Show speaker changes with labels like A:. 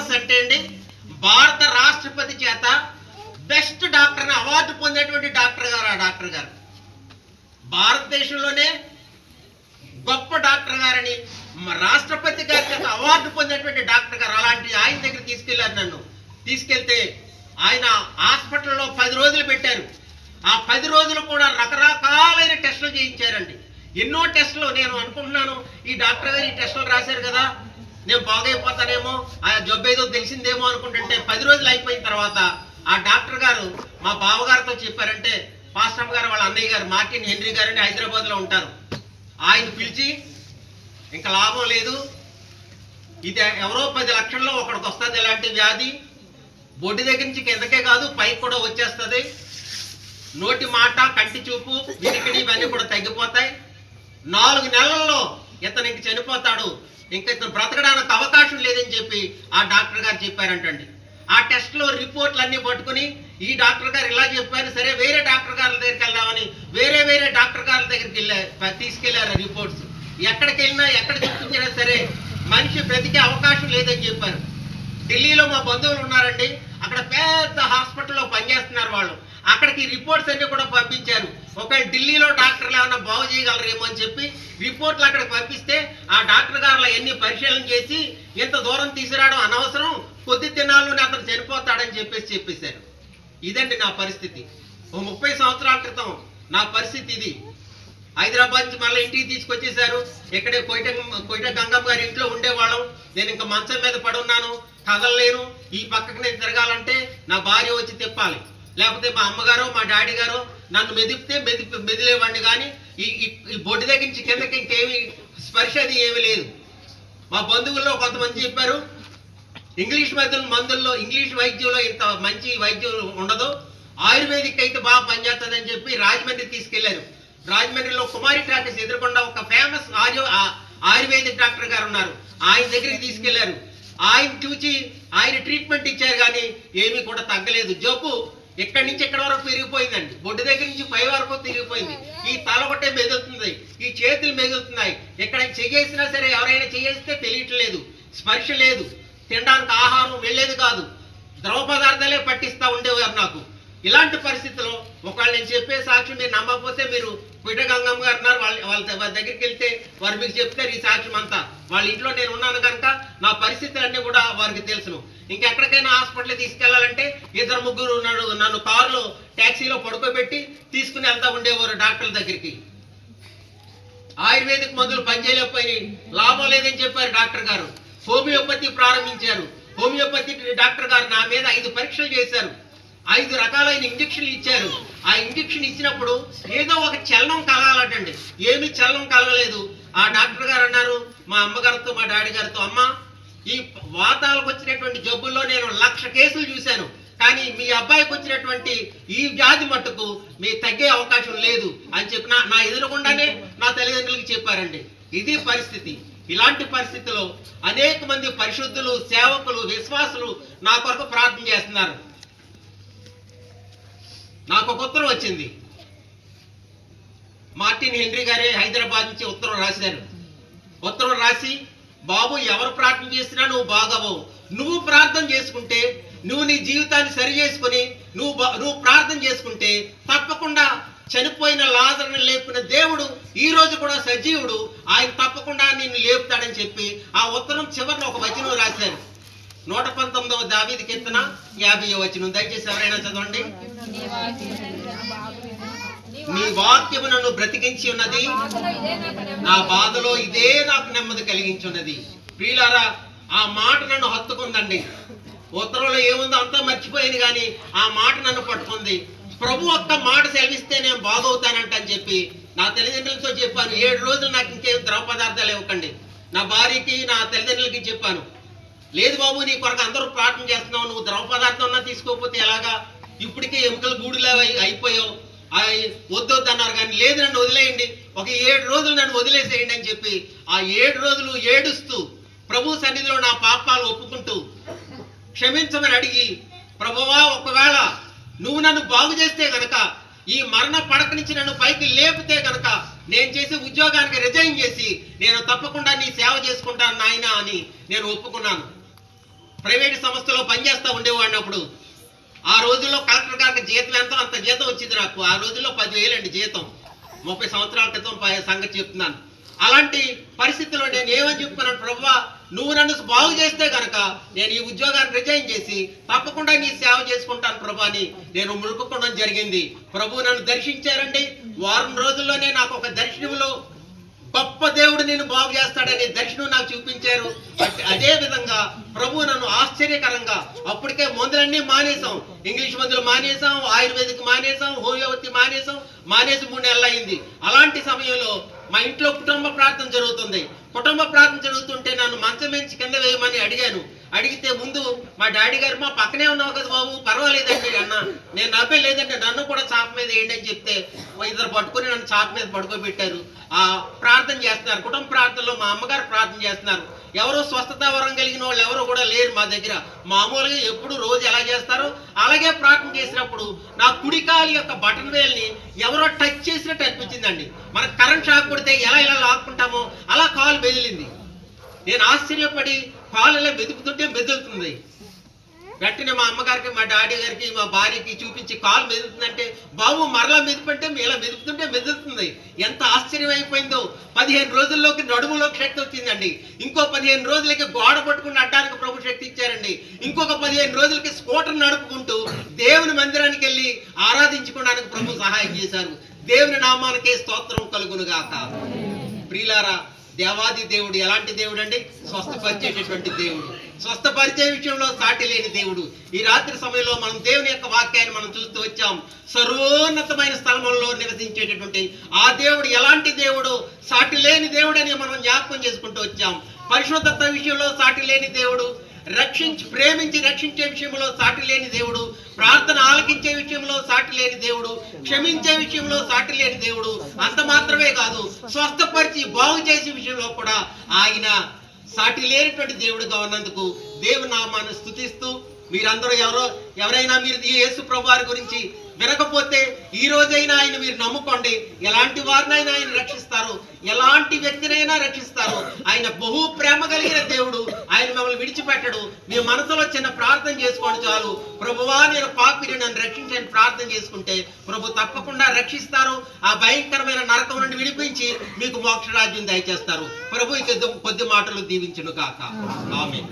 A: Famous అంటే అండి భారత రాష్ట్రపతి చేత బెస్ట్ డాక్టర్ అవార్డు పొందేటువంటి డాక్టర్ గారు ఆ డాక్టర్ గారు. భారతదేశంలోనే గొప్ప డాక్టర్ గారని రాష్ట్రపతి గారి చేత అవార్డు పొందినటువంటి డాక్టర్ గారు అలాంటి ఆయన దగ్గర తీసుకెళ్ళారు నన్ను. తీసుకెళ్తే ఆయన హాస్పిటల్లో పది రోజులు పెట్టారు. ఆ పది రోజులు కూడా రకరకాలైన టెస్టులు చేయించారండి. ఎన్నో టెస్టులు నేను అనుకుంటున్నాను ఈ డాక్టర్ గారు ఈ టెస్టులు రాశారు కదా నేను బాగైపోతానేమో ఆ జబ్బు ఏదో తెలిసిందేమో అనుకుంటుంటే పది రోజులు అయిపోయిన తర్వాత ఆ డాక్టర్ గారు మా బావగారితో చెప్పారంటే పాస్టమ్ గారు వాళ్ళ అన్నయ్య గారు మార్టిన్ హెన్రీ గారు అని హైదరాబాద్లో ఉంటారు. ఆయన పిలిచి ఇంకా లాభం లేదు. ఇది ఎవరో పది లక్షల్లో ఒకడికి వస్తుంది ఇలాంటి వ్యాధి. బొడ్డు దగ్గర నుంచి కిందకే కాదు పైకి కూడా వచ్చేస్తుంది. నోటి మాట కంటి చూపు వినికిడి ఇవన్నీ కూడా తగ్గిపోతాయి. నాలుగు నెలల్లో ఇతను ఇంక చనిపోతాడు. ఇంకా ఇతను బ్రతకడానికి అవకాశం లేదని చెప్పి ఆ డాక్టర్ గారు చెప్పారంటండి. ఆ టెస్ట్లో రిపోర్ట్లు అన్నీ పట్టుకుని ఈ డాక్టర్ గారు ఇలా చెప్పారు సరే వేరే డాక్టర్ గారి దగ్గరికి వెళ్దామని వేరే వేరే డాక్టర్ గారి దగ్గరికి వెళ్ళారు తీసుకెళ్ళారు రిపోర్ట్స్ ఎక్కడికి వెళ్ళినా ఎక్కడ చూపించినా సరే మనిషి బ్రతికే అవకాశం లేదని చెప్పారు. ఢిల్లీలో మా బంధువులు ఉన్నారండి అక్కడ పెద్ద హాస్పిటల్లో పనిచేస్తున్నారు వాళ్ళు. అక్కడికి రిపోర్ట్స్ అన్ని కూడా పంపించారు. ఒకవేళ ఢిల్లీలో డాక్టర్లు ఏమైనా బాగు చేయగలరేమో అని చెప్పి రిపోర్ట్లు అక్కడికి పంపిస్తే ఆ డాక్టర్ అవన్నీ ఎన్ని పరిశీలన చేసి ఇంత దూరం తీసుకురావడం అనవసరం? కొద్ది దినాల్లోనే అతను చనిపోతాడని చెప్పేసి చెప్పేశారు. ఇదండి నా పరిస్థితి. ఓ ముప్పై సంవత్సరాల క్రితం నా పరిస్థితి ఇది. హైదరాబాద్ నుంచి మళ్ళీ ఇంటికి తీసుకొచ్చేసారు ఇక్కడే కోయిట కోయిట గంగమ్మ గారి ఇంట్లో ఉండేవాళ్ళం. నేను ఇంకా మంచం మీద పడున్నాను. కదలలేను ఈ పక్కకి నేను తిరగాలంటే నా భార్య వచ్చి తిప్పాలి. లేకపోతే మా అమ్మగారు మా డాడీ గారు నన్ను మెదిపితే మెది మెదిలేవాడిని కానీ ఈ ఈ- ఈ బొడ్డు దగ్గర నుంచి కిందకి ఇంకేమి స్పర్శ అది ఏమీ లేదు. మా బంధువుల్లో కొంతమంది చెప్పారు ఇంగ్లీష్ మందులు మందుల్లో ఇంగ్లీష్ వైద్యంలో ఇంత మంచి వైద్యం ఉండదు. ఆయుర్వేదిక్ అయితే బాగా పనిచేస్తుందని చెప్పి రాజమండ్రి తీసుకెళ్ళారు. రాజమండ్రిలో కుమారి డాక్టర్స్ ఎదురుకుండా ఒక ఫేమస్ ఆర్యో ఆ- ఆయుర్వేదిక్ డాక్టర్ గారు ఉన్నారు. ఆయన దగ్గరికి తీసుకెళ్ళారు. ఆయన చూచి ఆయన ట్రీట్మెంట్ ఇచ్చారు కానీ ఏమీ కూడా తగ్గలేదు. జబ్బు ఎక్కడి నుంచి ఎక్కడి వరకు పెరిగిపోయిందండి బొడ్డు దగ్గర నుంచి పై వరకు తిరిగిపోయింది. ఈ తలగొట్టే మెదులుతుంది ఈ చేతులు మెదులుతున్నాయి. ఎక్కడ చేసినా సరే ఎవరైనా చేస్తే తెలియట్లేదు. స్పర్శ లేదు. తినడానికి ఆహారం వెళ్ళేది కాదు. ద్రవ పదార్థాలే పట్టిస్తా ఉండేవారు నాకు. ఇలాంటి పరిస్థితిలో ఒకవేళ నేను చెప్పే సాక్షి మీరు నమ్మకపోతే మీరు పిట గంగమ్మ గారు ఉన్నారు వాళ్ళ వాళ్ళ వాళ్ళ దగ్గరికి వెళ్తే వారు మీకు చెప్తారు ఈ సాక్ష్యం అంతా. వాళ్ళ ఇంట్లో నేను ఉన్నాను కనుక నా పరిస్థితులన్నీ కూడా వారికి తెలుసును. ఇంకెక్కడికైనా హాస్పిటల్ తీసుకెళ్ళాలంటే ఇద్దరు ముగ్గురు ఉన్నాడు నన్ను కారులో ట్యాక్సీలో పడుకోబెట్టి తీసుకుని వెళ్తా ఉండేవారు డాక్టర్ల దగ్గరికి. ఆయుర్వేదిక్ మందులు పనిచేయలేకపోయినాయి. లాభం లేదని చెప్పారు డాక్టర్ గారు. హోమియోపతి ప్రారంభించారు. హోమియోపతి డాక్టర్ గారు నా మీద ఐదు పరీక్షలు చేశారు. ఐదు రకాలైన ఇంజక్షన్లు ఇచ్చారు. ఆ ఇంజక్షన్ ఇచ్చినప్పుడు ఏదో ఒక చలనం కలగాలటండి. ఏమి చలనం కలగలేదు. ఆ డాక్టర్ గారు అన్నారు మా అమ్మగారితో మా డాడీ గారితో అమ్మ ఈ వాతాలకు వచ్చినటువంటి జబ్బుల్లో నేను లక్ష కేసులు చూశాను. కానీ మీ అబ్బాయికి వచ్చినటువంటి ఈ వ్యాధి మట్టుకు మీ తగ్గే అవకాశం లేదు. అని చెప్పి నా- నా నా తల్లిదండ్రులకి చెప్పారండి. ఇది పరిస్థితి. ఇలాంటి పరిస్థితిలో అనేక మంది పరిశుద్ధులు సేవకులు విశ్వాసులు నా కొరకు ప్రార్థన చేస్తున్నారు. నాకు ఒక ఉత్తరం వచ్చింది. మార్టిన్ హెన్రీ గారే హైదరాబాద్ నుంచి ఉత్తరం రాశారు. ఉత్తరం రాసి బాబు ఎవరు ప్రార్థన చేసినా నువ్వు బాగవవు నువ్వు ప్రార్థన చేసుకుంటే నువ్వు నీ జీవితాన్ని సరి చేసుకుని నువ్వు నువ్వు ప్రార్థన చేసుకుంటే తప్పకుండా చనిపోయిన లాజర్ని లేపిన దేవుడు ఈ రోజు కూడా సజీవుడు. ఆయన తప్పకుండా నిన్ను లేపుతాడని చెప్పి ఆ ఉత్తరం చివరిన ఒక వచనం రాశారు. నూట పంతొమ్మిదవ దావీది కీర్తన యాభై వచనం. దయచేసి ఎవరైనా చదవండి. నీ వాక్యము నన్ను బ్రతికించి ఉన్నది. నా బాధలో ఇదే నాకు నెమ్మది కలిగించున్నది. ప్రియులారా ఆ మాట నన్ను హత్తుకుందండి. ఉత్తరంలో ఏముందో అంతా మర్చిపోయింది కానీ ఆ మాట నన్ను పట్టుకుంది. ప్రభు ఒక్క మాట సెలవిస్తే నేను బాగవుతానంట అని చెప్పి నా తల్లిదండ్రులతో చెప్పాను. ఏడు రోజులు నాకు ఇంకేం ద్రవ పదార్థాలు ఇవ్వకండి. నా భార్యకి నా తల్లిదండ్రులకి చెప్పాను. లేదు బాబు నీ కొరకు అందరూ ప్రార్థన చేస్తున్నావు. నువ్వు ద్రవ పదార్థం ఉన్నా తీసుకోకపోతే ఎలాగా? ఇప్పటికే ఎముకలు గూడులా అయి- అయిపోయావు. అయ్ వద్దొద్దు అన్నారు కానీ లేదు నన్ను వదిలేయండి. ఒక ఏడు రోజులు నన్ను వదిలేసేయండి అని చెప్పి ఆ ఏడు రోజులు ఏడుస్తూ ప్రభు సన్నిధిలో నా పాపాలు ఒప్పుకుంటూ క్షమించమని అడిగి ప్రభువా ఒకవేళ నువ్వు నన్ను బాగు చేస్తే గనక ఈ మరణ పడక నుంచి నన్ను పైకి లేపితే గనక నేను చేసే ఉద్యోగానికి రిజైన్ చేసి నేను తప్పకుండా నీ సేవ చేసుకుంటాను నాయనా అని నేను ఒప్పుకున్నాను. ప్రైవేట్ సంస్థలో పనిచేస్తూ ఉండేవాడిని అప్పుడు ఆ రోజుల్లో కలెక్టర్ గారికి జీతం ఎంతో? అంత జీతం వచ్చింది నాకు. ఆ రోజుల్లో పదివేలు అండి జీతం. ముప్పై సంవత్సరాల క్రితం ప- సంగతి చెప్తున్నాను. అలాంటి పరిస్థితుల్లో నేను ఏమని చెప్పుకున్నాను? ప్రభా నువ్వు నన్ను బాగు చేస్తే గనక నేను ఈ ఉద్యోగాన్ని రిజైన్ చేసి తప్పకుండా నీ సేవ చేసుకుంటాను ప్రభా అని నేను మురుకుకోవడం జరిగింది. ప్రభు నన్ను దర్శించారండి. వారం రోజుల్లోనే నాకు ఒక దర్శనంలో గొప్ప దేవుడు నేను బాగు చేస్తాడని దర్శనం నాకు చూపించారు. అదే విధంగా ప్రభు నన్ను ఆశ్చర్యకరంగా అప్పటికే మందులన్నీ మానేసాం ఇంగ్లీష్ మందులు మానేసాం ఆయుర్వేదిక్ మానేసాం హోమియోపతి మానేసాం మానేసి మూడు నెలలు అయింది. అలాంటి సమయంలో మా ఇంట్లో కుటుంబ ప్రార్థన జరుగుతుంది. కుటుంబ ప్రార్థన జరుగుతుంటే నన్ను మంచం మంచి కింద వేయమని అడిగాను. అడిగితే ముందు మా డాడీ గారు మా పక్కనే ఉన్నావు కదా బాబు పర్వాలేదండి అన్న. నేను నవ్వే లేదంటే నన్ను కూడా మీద ఏంటని అని చెప్తే ఇద్దరు పట్టుకుని నన్ను చాప మీద పడుకోబెట్టారు. ఆ ప్రార్థన చేస్తున్నారు. కుటుంబ ప్రార్థనలో మా అమ్మగారు ప్రార్థన చేస్తున్నారు. ఎవరో స్వస్థత వరం కలిగిన వాళ్ళు ఎవరు కూడా లేరు మా దగ్గర. మామూలుగా ఎప్పుడు రోజు ఎలా చేస్తారో అలాగే ప్రార్థన చేసినప్పుడు నా కుడికాలి యొక్క బటన్ వేల్ని ఎవరో టచ్ చేసినట్టు అనిపించిందండి. మనకు కరెంట్ షాక్ కొడితే ఎలా ఇలా లాక్కుంటామో అలా కాలు బెదిలింది నేను ఆశ్చర్యపడి కాలు ఇలా మెదుపుతుంటే మెదులుతుంది. వెంటనే మా అమ్మగారికి మా డాడీ గారికి మా భార్యకి చూపించి కాలు మెదులుతుందంటే బాబు మరలా మెదుపంటే ఇలా మెదుపుతుంటే మెదులుతుంది. ఎంత ఆశ్చర్యం అయిపోయిందో. పదిహేను రోజుల్లోకి నడుములోకి శక్తి వచ్చిందండి. ఇంకో పదిహేను రోజులకి గోడ పట్టుకుని అడ్డానికి ప్రభు శక్తి ఇచ్చారండి. ఇంకొక పదిహేను రోజులకి స్కూటర్ నడుపుకుంటూ దేవుని మందిరానికి వెళ్ళి ఆరాధించుకోవడానికి ప్రభు సహాయం చేశారు. దేవుని నామానికే స్తోత్రం కలుగునుగాక. ప్రియులారా దేవాది దేవుడు ఎలాంటి దేవుడు అండి స్వస్థపరిచేటటువంటి దేవుడు. స్వస్థపరిచే విషయంలో సాటి లేని దేవుడు. ఈ రాత్రి సమయంలో మనం దేవుని యొక్క వాక్యాన్ని మనం చూస్తూ వచ్చాం. సర్వోన్నతమైన స్థలములలో నివసించేటటువంటి ఆ దేవుడు ఎలాంటి దేవుడు? సాటి లేని దేవుడని మనం జ్ఞాపకం చేసుకుంటూ వచ్చాం. పరిశుద్ధత విషయంలో సాటి లేని దేవుడు. రక్షించి ప్రేమించి రక్షించే విషయంలో సాటి లేని దేవుడు. ప్రార్థన ఆలకించే విషయంలో సాటి లేని దేవుడు. క్షమించే విషయంలో సాటి లేని దేవుడు. అంత మాత్రమే కాదు స్వస్థపరిచి బాగు చేసే విషయంలో కూడా ఆయన సాటి లేనటువంటి దేవుడుగా ఉన్నందుకు దేవునామాను స్థుతిస్తూ మీరందరూ ఎవరో ఎవరైనా మీరు ఈ యేసు ప్రభు వారి గురించి వినకపోతే ఈ రోజైనా ఆయన మీరు నమ్ముకోండి. ఎలాంటి వారినైనా ఆయన రక్షిస్తారు. ఎలాంటి వ్యక్తినైనా రక్షిస్తారు. ఆయన బహు ప్రేమ కలిగిన దేవుడు. ఆయన మిమ్మల్ని విడిచిపెట్టడు. మీ మనసులో చిన్న ప్రార్థన చేసుకోండి చాలు. ప్రభువా నేను పాపిని నన్ను రక్షించని ప్రార్థన చేసుకుంటే ప్రభు తప్పకుండా రక్షిస్తారు. ఆ భయంకరమైన నరకం నుండి విడిపించి మీకు మోక్షరాజ్యం దయచేస్తారు. ప్రభు ఇక కొద్ది మాటలు దీవించును కాక ఆమె